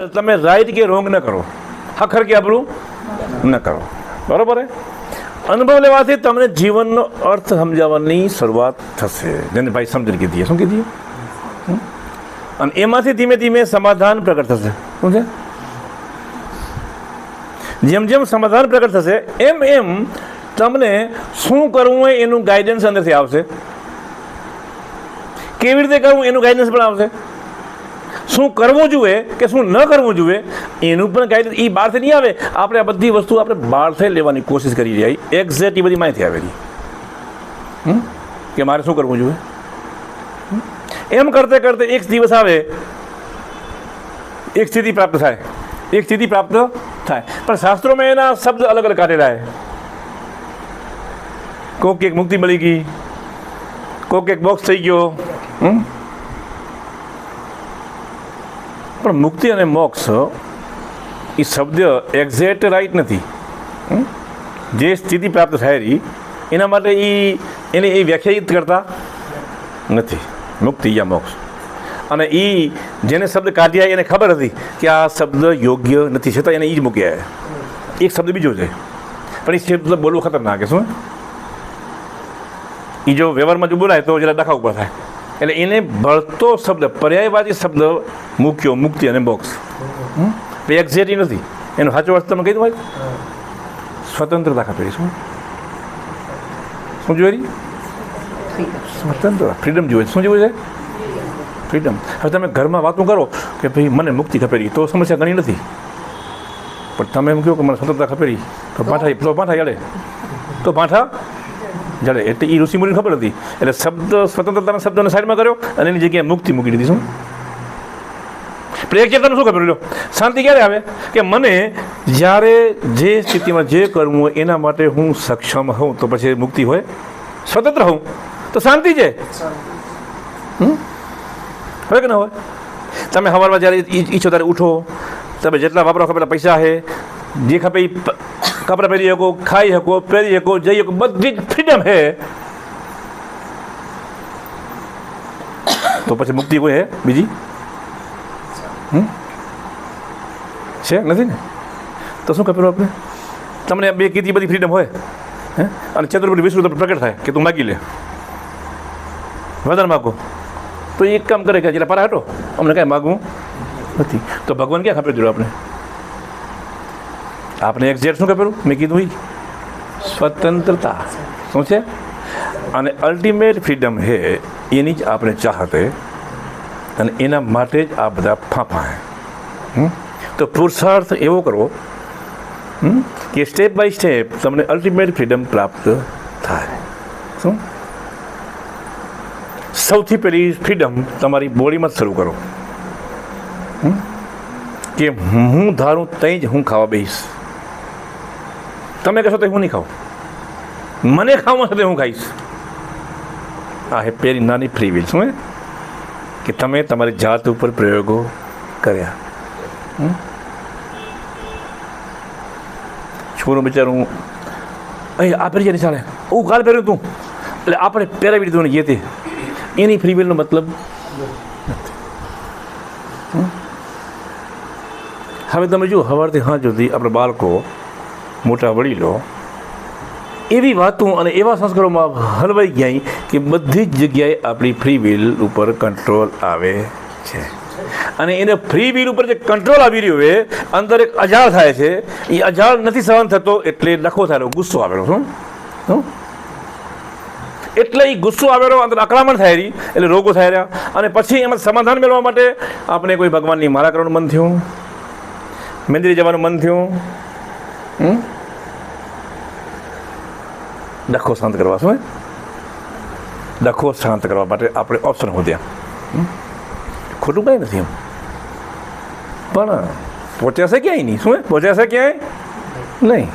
તમે રાઈટ કે રોંગ ન કરો. હખર કે આપણું ન કરો. બરોબર અનુભવ લેવાથી તમને જીવનનો અર્થ સમજાવવાની શરૂઆત થશે. જેને ભાઈ સમજણ કીધી શું કીધી? અને એમાંથી ધીમે ધીમે સમાધાન પ્રગટ થશે. શું છે? જેમ જેમ સમાધાન પ્રગટ થશે, એમ એમ તમને શું કરવું એનું ગાઈડન્સ અંદરથી આવશે. કેવી રીતે કરવું એનું ગાઈડન્સ પણ આવશે. શું કરવું જોઈએ કે શું ન કરવું જોઈએ, એનું પણ ગાઈડન્સ એ બહારથી નહીં આવે. આપણે આ બધી વસ્તુ આપણે બહારથી લેવાની કોશિશ કરી રહ્યા એક્ઝેક્ટ એ બધી માહિતી આવેલી? કે મારે શું કરવું જોઈએ? એમ કરતે કરતે એક દિવસ આવે, એક સ્થિતિ પ્રાપ્ત થાય. એક સ્થિતિ પ્રાપ્ત થાય. પણ શાસ્ત્રોમાં એના શબ્દ અલગ અલગ કાઢેલા છે. કોક એક મુક્તિ મળી ગઈ, કોક એક બોક્સ થઈ ગયો, હમ? પણ મુક્તિ અને મોક્ષ, એ શબ્દ એક્ઝેક્ટ રાઈટ નથી? જે સ્થિતિ પ્રાપ્ત થાય એના માટે એ એને એ વ્યાખ્યાયિત કરતા નથી, મુક્તિ યા મોક્ષ. અને એ જેને શબ્દ કાઢ્યા એને ખબર હતી કે આ શબ્દ યોગ્ય નથી, છતાં એને એ જ મૂક્યા એક શબ્દ બીજો છે. પણ એ શબ્દ બોલવું ખતરનાક છે, શું? એ જો વ્યવહારમાં જો બોલાય તો જરા ડખા ઉપર થાય. એટલે એને ભળતો શબ્દ પર્યાયવાદી શબ્દ મૂક્યો મુક્તિ અને બોક્સ. એક્ઝેક્ટ નથી. એનો સાચો અર્થ તમે કહી દો ભાઈ. સ્વતંત્રતા ખપેલી શું? શું જોઈ સ્વતંત્રતા ફ્રીડમ જોઈએ શું જોયું છે? ફ્રીડમ હવે તમે ઘરમાં વાતો કરો કે ભાઈ મને મુક્તિ ખપેલી તો સમસ્યા ઘણી નથી. પણ તમે એમ કહો કે મને સ્વતંત્રતા ખપેલી તો પાઠા તો પાઠા જડે તો પાઠા જડે એટલે એ ઋષિ મુનિને ખબર હતી. એટલે શબ્દ, સ્વતંત્રતાના શબ્દને સાઈડમાં કર્યો અને એની જગ્યાએ મુક્તિ મૂકી દીધી, શું? એક ચેતન શું ખબર લો શાંતિ ક્યારે આવે? કે મને જ્યારે જે સ્થિતિમાં જે કરવું હોય એના માટે હું સક્ષમ હોઉં, તો પછી મુક્તિ હોય? સ્વતંત્ર હોઉં. તો શાંતિ છે? હોય કે ના હોય? તમે સવારમાં જ્યારે ઈચ્છો ત્યારે ઉઠો. તમે જેટલા વાપરો ખબર પૈસા છે જે ખપે કપડાં પહેરી શકો, ખાઈ શકો, પહેરી શકો, જઈ શકો, બધી જ ફ્રીડમ છે તો પછી મુક્તિ કોઈ હે? બીજી? છે? નથી ને? તો શું ખબર આપણે? તમને બે કીધી બધી ફ્રીડમ હોય, હે? અને ચતુર્ભુજ વિષ્ણુ તમને પ્રગટ થાય, કે તું માગી લે. વધારે માગો. તો એક કામ કરે કે જેટલા પારા હટો, અમને કાંઈ માગવું નથી. તો ભગવાન ક્યાં ખપે જોડે આપણે આપણે એક્ઝેક્ટ શું કહેલું? મેં કીધું ઈ. સ્વતંત્રતા. શું છે? અને અલ્ટિમેટ ફ્રીડમ હે, એની જ આપણે ચાહતે અને એના માટે જ આ બધા ફાંફા હે? તો પુરુષાર્થ એવો કરવો? કે સ્ટેપ બાય સ્ટેપ તમને અલ્ટિમેટ ફ્રીડમ પ્રાપ્ત થાય. શું? સૌથી પહેલી ફ્રીડમ તમારી બોડીમાં જ શરૂ કરો. કે હું ધારું ત્યાં જ હું ખાવા બેસીશ તમે કહેશો તો હું નહીં ખાઉં. મને ખાવા સાથે હું ખાઈશ. આ હે પેલી નાની ફ્રી વિલ શું કે તમે તમારી જાત ઉપર પ્રયોગો કર્યા? છોરું બિચારું અહીં આ પહેરી જાય ચાલે હું કાલ પહેર્યું તું. એટલે આપણે પહેરાવી દીધું ને તે એની ફ્રી વિલનો મતલબ હવે તમે જુઓ સવારથી હા સુધી આપણે બાળકો મોટા વડીલો, એવી વાતો અને એવા સંસ્કારોમાં હલવાઈ ગયા કે બધી જ જગ્યાએ આપણી ફ્રી વિલ ઉપર કંટ્રોલ આવે છે. અને એને ફ્રી વિલ ઉપર જે કંટ્રોલ આવી રહ્યો એ અંદર એક અજાળ થાય છે. એ અજાળ નથી સહન થતો એટલે લખો થયેલો ગુસ્સો આવેલો શું એટલે એ ગુસ્સો આવેલો, અંદર આક્રમણ થાય એટલે રોગો થાય રહ્યા. અને પછી એમાં સમાધાન મેળવવા માટે આપણે કોઈ ભગવાનની મારા કરવાનું મન થયું? મંદિરે જવાનું મન થયું? હમ? ડખો શાંત કરવા શું? ડખો શાંત કરવા માટે આપણે ઓપ્શન હમ? ખોટું કાંઈ નથી એમ પણ પહોંચ્યા છે ક્યાંય નહીં શું? પહોંચ્યા છે ક્યાંય નહીં